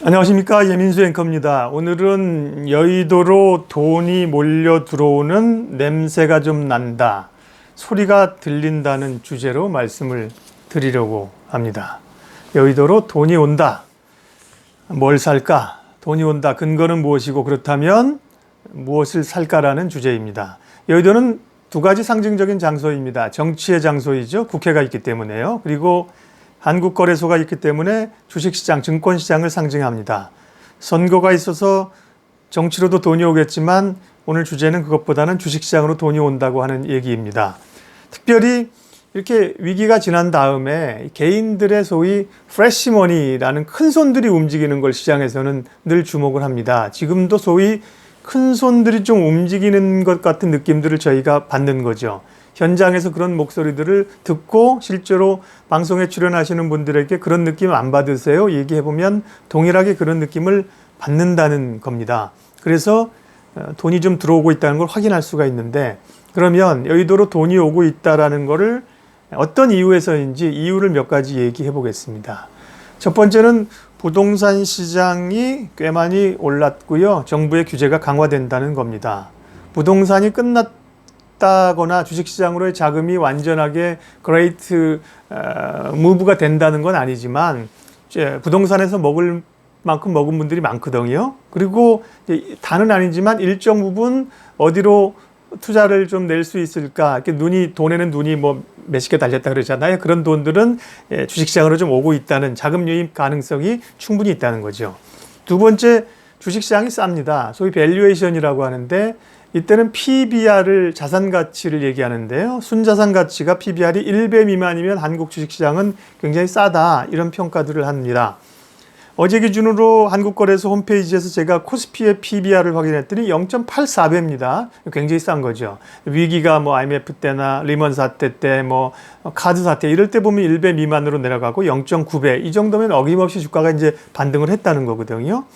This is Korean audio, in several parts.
안녕하십니까 예민수 앵커입니다. 오늘은 여의도로 돈이 몰려 들어오는 냄새가 좀 난다, 소리가 들린다는 주제로 말씀을 드리려고 합니다. 여의도로 돈이 온다. 뭘 살까? 돈이 온다. 근거는 무엇이고 그렇다면 무엇을 살까라는 주제입니다. 여의도는 두 가지 상징적인 장소입니다. 정치의 장소이죠. 국회가 있기 때문에요. 그리고 한국거래소가 있기 때문에 주식시장, 증권시장을 상징합니다. 선거가 있어서 정치로도 돈이 오겠지만 오늘 주제는 그것보다는 주식시장으로 돈이 온다고 하는 얘기입니다. 특별히 이렇게 위기가 지난 다음에 개인들의 소위 프레시머니라는 큰 손들이 움직이는 걸 시장에서는 늘 주목을 합니다. 지금도 소위 큰 손들이 좀 움직이는 것 같은 느낌들을 저희가 받는 거죠. 현장에서 그런 목소리들을 듣고 실제로 방송에 출연하시는 분들에게 그런 느낌 안 받으세요? 얘기해 보면 동일하게 그런 느낌을 받는다는 겁니다. 그래서 어, 돈이 좀 들어오고 있다는 걸 확인할 수가 있는데 그러면 여의도로 돈이 오고 있다라는 거를 어떤 이유에서인지 이유를 몇 가지 얘기해 보겠습니다. 첫 번째는 부동산 시장이 꽤 많이 올랐고요. 정부의 규제가 강화된다는 겁니다. 부동산이 끝났 다거나 주식시장으로의 자금이 완전하게 그레이트 어, 무브가 된다는 건 아니지만 부동산에서 먹을 만큼 먹은 분들이 많거든요. 그리고 다는 아니지만 일정 부분 어디로 투자를 좀 낼 수 있을까? 눈이 돈에는 눈이 뭐 몇십 개 달렸다 그러잖아요. 그런 돈들은 예, 주식시장으로 좀 오고 있다는 자금 유입 가능성이 충분히 있다는 거죠. 두 번째 주식시장이 쌉니다. 소위 밸류에이션이라고 하는데 이때는 PBR을 자산 가치를 얘기하는데요. 순자산 가치가 PBR이 1배 미만이면 한국 주식시장은 굉장히 싸다 이런 평가들을 합니다. 어제 기준으로 한국거래소 홈페이지에서 제가 코스피의 PBR을 확인했더니 0.84배입니다. 굉장히 싼 거죠. 위기가 뭐 IMF 때나 리먼 사태 때 뭐 카드 사태 이럴 때 보면 1배 미만으로 내려가고 0.9배 이 정도면 어김없이 주가가 이제 반등을 했다는 거거든요.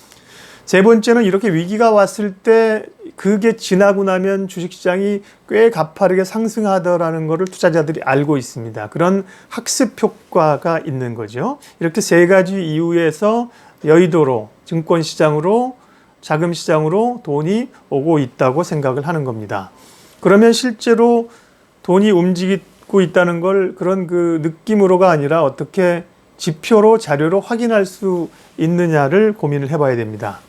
세 번째는 이렇게 위기가 왔을 때 그게 지나고 나면 주식시장이 꽤 가파르게 상승하더라는 것을 투자자들이 알고 있습니다. 그런 학습 효과가 있는 거죠. 이렇게 세 가지 이유에서 여의도로 증권시장으로 자금시장으로 돈이 오고 있다고 생각을 하는 겁니다. 그러면 실제로 돈이 움직이고 있다는 걸 그런 그 느낌으로가 아니라 어떻게 지표로 자료로 확인할 수 있느냐를 고민을 해봐야 됩니다.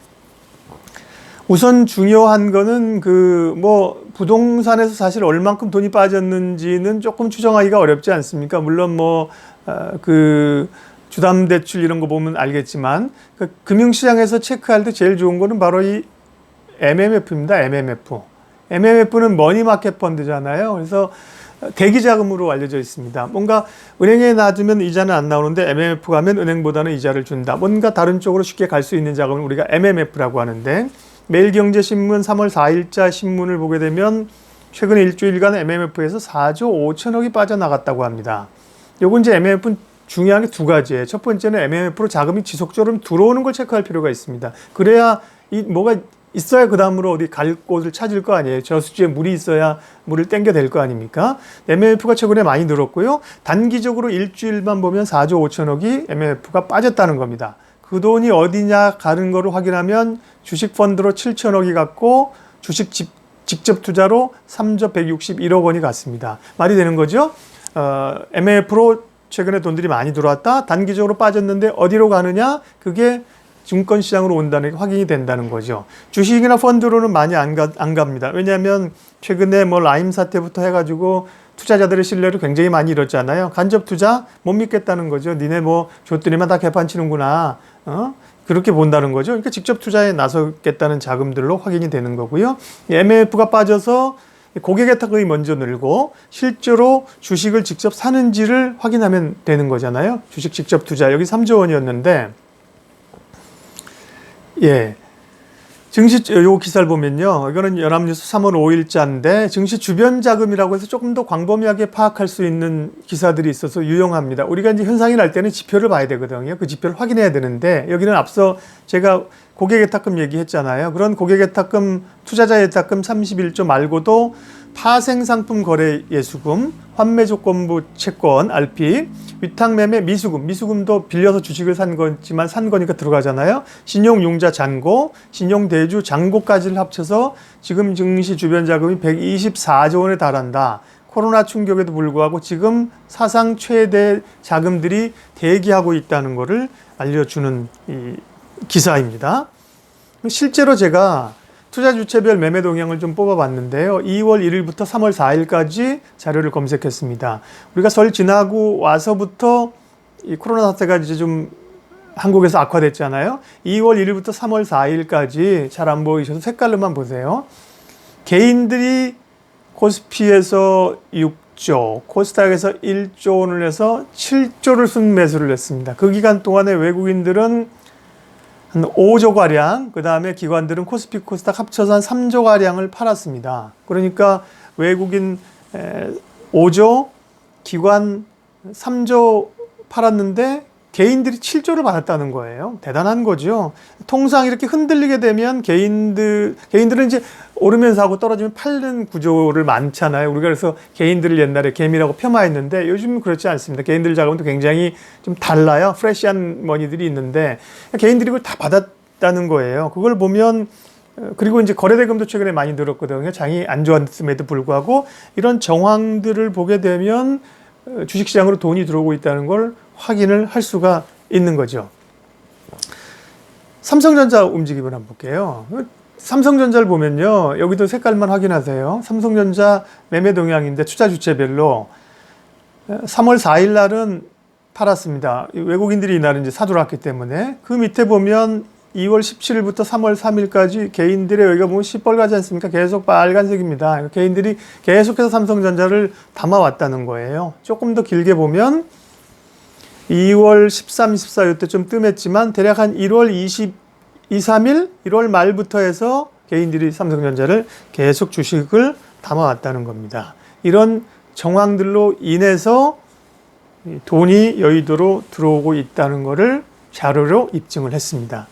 우선 중요한 거는 그 뭐 부동산에서 사실 얼만큼 돈이 빠졌는지는 조금 추정하기가 어렵지 않습니까? 물론 뭐그 어, 주담 대출 이런 거 보면 알겠지만 그 금융시장에서 체크할 때 제일 좋은 거는 바로 이 MMF입니다. MMF. MMF는 머니마켓 펀드잖아요. 그래서 대기 자금으로 알려져 있습니다. 뭔가 은행에 놔두면 이자는 안 나오는데 MMF 가면 은행보다는 이자를 준다. 뭔가 다른 쪽으로 쉽게 갈 수 있는 자금을 우리가 MMF라고 하는데 매일경제신문 3월 4일자 신문을 보게 되면 최근 일주일간 MMF에서 4조 5천억이 빠져나갔다고 합니다. 요건 이제 MMF는 중요한 게 두 가지예요. 첫 번째는 MMF로 자금이 지속적으로 들어오는 걸 체크할 필요가 있습니다. 그래야 이 뭐가 있어야 그 다음으로 어디 갈 곳을 찾을 거 아니에요. 저수지에 물이 있어야 물을 땡겨 댈 거 아닙니까? MMF가 최근에 많이 늘었고요. 단기적으로 일주일만 보면 4조 5천억이 MMF가 빠졌다는 겁니다. 그 돈이 어디냐 가는 거를 확인하면 주식 펀드로 7천억이 갔고 주식 집, 직접 투자로 3조 161억 원이 갔습니다. 말이 되는 거죠? 어, MF로 최근에 돈들이 많이 들어왔다. 단기적으로 빠졌는데 어디로 가느냐? 그게 증권 시장으로 온다는 게 확인이 된다는 거죠. 주식이나 펀드로는 많이 안, 가, 안 갑니다. 왜냐하면 최근에 뭐 라임 사태부터 해가지고 투자자들의 신뢰를 굉장히 많이 잃었잖아요. 간접 투자 못 믿겠다는 거죠. 니네 뭐 줬더니만 다 개판 치는구나. 어? 그렇게 본다는 거죠. 그러니까 직접 투자에 나서겠다는 자금들로 확인이 되는 거고요. MF가 빠져서 고객 의탁금이 먼저 늘고 실제로 주식을 직접 사는지를 확인하면 되는 거잖아요. 주식 직접 투자 여기 3조 원이었는데 예. 증시 요 기사를 보면요. 이거는 연합뉴스 3월 5일자인데 증시 주변 자금이라고 해서 조금 더 광범위하게 파악할 수 있는 기사들이 있어서 유용합니다. 우리가 이제 현상이 날 때는 지표를 봐야 되거든요. 그 지표를 확인해야 되는데 여기는 앞서 제가 고객 예탁금 얘기했잖아요. 그런 고객 예탁금, 투자자 예탁금 31조 말고도 파생상품 거래 예수금, 환매 조건부 채권 RP, 위탁매매 미수금, 미수금도 빌려서 주식을 산 거지만 산 거니까 들어가잖아요. 신용융자 잔고, 신용대주 잔고까지를 합쳐서 지금 증시 주변 자금이 124조 원에 달한다. 코로나 충격에도 불구하고 지금 사상 최대 자금들이 대기하고 있다는 것을 알려주는 이 기사입니다. 실제로 제가 투자 주체별 매매 동향을 좀 뽑아봤는데요. 2월 1일부터 3월 4일까지 자료를 검색했습니다. 우리가 설 지나고 와서부터 이 코로나 사태가 이제 좀 한국에서 악화됐잖아요. 2월 1일부터 3월 4일까지 잘 안 보이셔서 색깔로만 보세요. 개인들이 코스피에서 6조, 코스닥에서 1조 원을 해서 7조를 순 매수를 했습니다. 그 기간 동안에 외국인들은 한 5조 가량, 그 다음에 기관들은 코스피 코스닥 합쳐서 한 3조 가량을 팔았습니다. 그러니까 외국인 5조, 기관 3조 팔았는데 개인들이 7조를 받았다는 거예요. 대단한 거죠. 통상 이렇게 흔들리게 되면 개인들, 개인들은 이제 오르면서 하고 떨어지면 팔는 구조를 많잖아요. 우리가 그래서 개인들을 옛날에 개미라고 폄하했는데 요즘은 그렇지 않습니다. 개인들 자금도 굉장히 좀 달라요. 프레시한 머니들이 있는데 개인들이 그걸 다 받았다는 거예요. 그걸 보면 어, 그리고 이제 거래대금도 최근에 많이 늘었거든요. 장이 안 좋았음에도 불구하고 이런 정황들을 보게 되면 어, 주식시장으로 돈이 들어오고 있다는 걸 확인을 할 수가 있는 거죠. 삼성전자 움직임을 한번 볼게요. 삼성전자를 보면요. 여기도 색깔만 확인하세요. 삼성전자 매매 동향인데 투자 주체별로 3월 4일 날은 팔았습니다. 외국인들이 이날은 이제 사들어왔기 때문에 그 밑에 보면 2월 17일부터 3월 3일까지 개인들의 여기가 보면 시뻘가지 않습니까? 계속 빨간색입니다. 개인들이 계속해서 삼성전자를 담아왔다는 거예요. 조금 더 길게 보면 2월 13, 14 이때 좀 뜸했지만 대략 한 1월 20, 2, 3일, 1월 말부터 해서 개인들이 삼성전자를 계속 주식을 담아왔다는 겁니다. 이런 정황들로 인해서 돈이 여의도로 들어오고 있다는 것을 자료로 입증을 했습니다.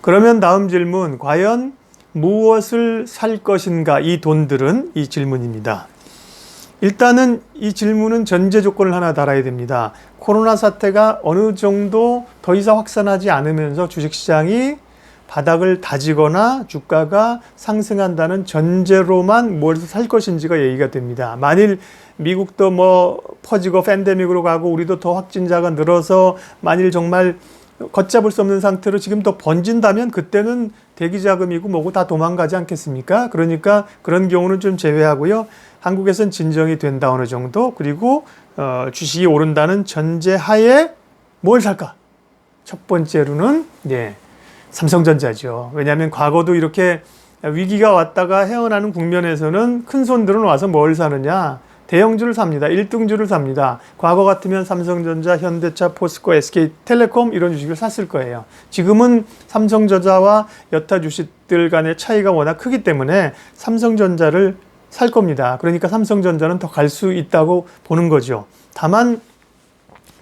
그러면 다음 질문, 과연 무엇을 살 것인가 이 돈들은 이 질문입니다. 일단은 이 질문은 전제 조건을 하나 달아야 됩니다. 코로나 사태가 어느 정도 더 이상 확산하지 않으면서 주식시장이 바닥을 다지거나 주가가 상승한다는 전제로만 뭘 살 것인지가 얘기가 됩니다. 만일 미국도 뭐 퍼지고 팬데믹으로 가고 우리도 더 확진자가 늘어서 만일 정말 걷잡을 수 없는 상태로 지금 더 번진다면 그때는 대기 자금이고 뭐고 다 도망가지 않겠습니까? 그러니까 그런 경우는 좀 제외하고요. 한국에선 진정이 된다 어느 정도 그리고 어, 주식이 오른다는 전제하에 뭘 살까? 첫 번째로는 예, 삼성전자죠. 왜냐하면 과거도 이렇게 위기가 왔다가 헤어나는 국면에서는 큰 손들은 와서 뭘 사느냐? 대형주를 삽니다. 1등주를 삽니다. 과거 같으면 삼성전자, 현대차, 포스코, SK텔레콤 이런 주식을 샀을 거예요. 지금은 삼성전자와 여타 주식들 간의 차이가 워낙 크기 때문에 삼성전자를 살 겁니다. 그러니까 삼성전자는 더 갈 수 있다고 보는 거죠. 다만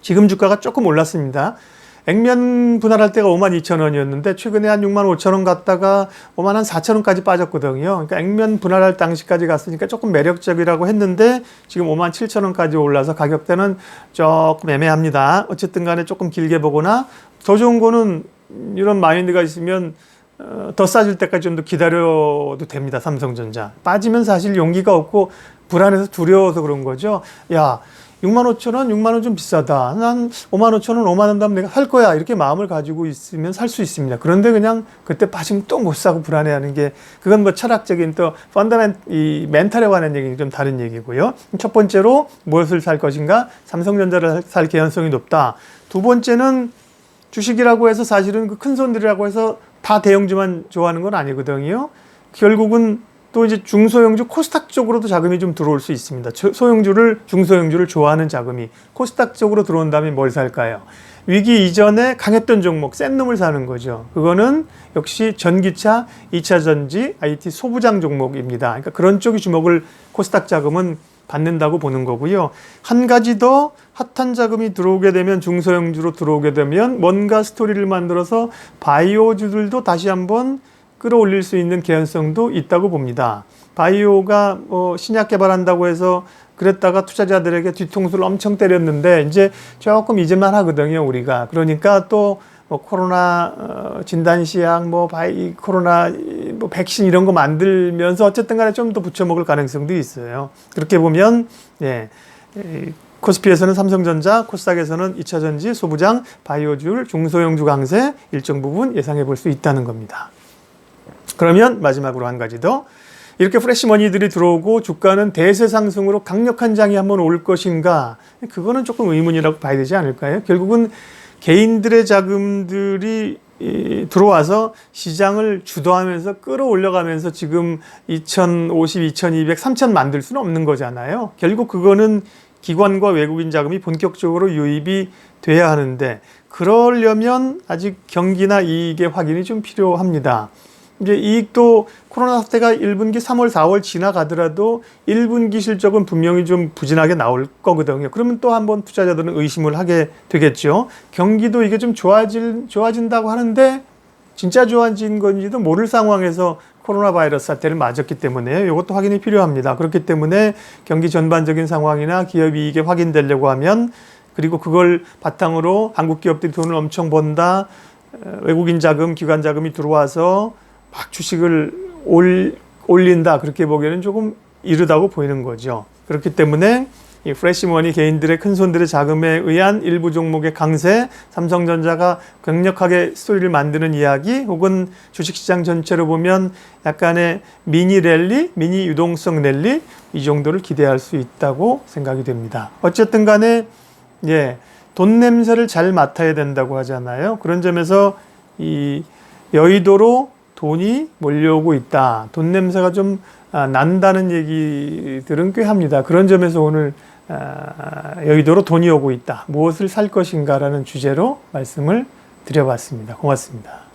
지금 주가가 조금 올랐습니다. 액면 분할할 때가 5만 2천 원이었는데 최근에 한 6만 5천 원 갔다가 5만 한 4천 원까지 빠졌거든요. 그러니까 액면 분할할 당시까지 갔으니까 조금 매력적이라고 했는데 지금 5만 7천 원까지 올라서 가격대는 조금 애매합니다. 어쨌든 간에 조금 길게 보거나 더 좋은 거는 이런 마인드가 있으면 어, 더 싸질 때까지 좀 더 기다려도 됩니다. 삼성전자. 빠지면 사실 용기가 없고 불안해서 두려워서 그런 거죠. 야, 6만 5천 원, 6만 원 좀 비싸다. 난 5만 5천 원, 5만 원 다면 내가 살 거야. 이렇게 마음을 가지고 있으면 살 수 있습니다. 그런데 그냥 그때 빠지면 또 못 사고 불안해하는 게 그건 뭐 철학적인 또 펀더멘 이 멘탈에 관한 얘기는 좀 다른 얘기고요. 첫 번째로 무엇을 살 것인가? 삼성전자를 살 개연성이 높다. 두 번째는 주식이라고 해서 사실은 그 큰 손들이라고 해서 다 대형주만 좋아하는 건 아니거든요. 결국은 또 이제 중소형주 코스닥 쪽으로도 자금이 좀 들어올 수 있습니다. 소형주를 중소형주를 좋아하는 자금이 코스닥 쪽으로 들어온다면 뭘 살까요? 위기 이전에 강했던 종목 센 놈을 사는 거죠. 그거는 역시 전기차, 2차 전지, IT 소부장 종목입니다. 그러니까 그런 쪽이 주목을 코스닥 자금은 받는다고 보는 거고요. 한 가지 더 핫한 자금이 들어오게 되면 중소형주로 들어오게 되면 뭔가 스토리를 만들어서 바이오주들도 다시 한번 끌어올릴 수 있는 개연성도 있다고 봅니다. 바이오가 뭐 신약 개발한다고 해서 그랬다가 투자자들에게 뒤통수를 엄청 때렸는데 이제 조금 잊을만 하거든요 우리가 그러니까 또 뭐 코로나 어, 진단 시약 뭐 바이 코로나 이, 뭐 백신 이런 거 만들면서 어쨌든 간에 좀 더 붙여 먹을 가능성도 있어요 그렇게 보면 예 이, 코스피에서는 삼성전자, 코스닥에서는 2차전지, 소부장, 바이오줄, 중소형주 강세 일정 부분 예상해 볼 수 있다는 겁니다. 그러면 마지막으로 한 가지 더. 이렇게 프레시머니들이 들어오고 주가는 대세 상승으로 강력한 장이 한번 올 것인가? 그거는 조금 의문이라고 봐야 되지 않을까요? 결국은 개인들의 자금들이 이, 들어와서 시장을 주도하면서 끌어올려가면서 지금 2050, 2200, 3000 만들 수는 없는 거잖아요. 결국 그거는 기관과 외국인 자금이 본격적으로 유입이 돼야 하는데 그러려면 아직 경기나 이익의 확인이 좀 필요합니다. 이제 이익도 코로나 사태가 1분기 3월, 4월 지나가더라도 1분기 실적은 분명히 좀 부진하게 나올 거거든요. 그러면 또 한번 투자자들은 의심을 하게 되겠죠. 경기도 이게 좀 좋아질, 좋아진다고 하는데 진짜 좋아진 건지도 모를 상황에서 코로나 바이러스 사태를 맞았기 때문에 이것도 확인이 필요합니다. 그렇기 때문에 경기 전반적인 상황이나 기업 이익이 확인되려고 하면 그리고 그걸 바탕으로 한국 기업들이 돈을 엄청 번다. 어, 외국인 자금, 기관 자금이 들어와서 막 주식을 올, 올린다. 그렇게 보기에는 조금 이르다고 보이는 거죠. 그렇기 때문에 이 프레시머니 개인들의 큰 손들의 자금에 의한 일부 종목의 강세, 삼성전자가 강력하게 스토리를 만드는 이야기, 혹은 주식시장 전체로 보면 약간의 미니 랠리, 미니 유동성 랠리 이 정도를 기대할 수 있다고 생각이 됩니다. 어쨌든 간에 예, 돈 냄새를 잘 맡아야 된다고 하잖아요. 그런 점에서 이 여의도로 돈이 몰려오고 있다. 돈 냄새가 좀 아, 난다는 얘기들은 꽤 합니다. 그런 점에서 오늘 아, 여의도로 돈이 오고 있다. 무엇을 살 것인가라는 주제로 말씀을 드려봤습니다. 고맙습니다.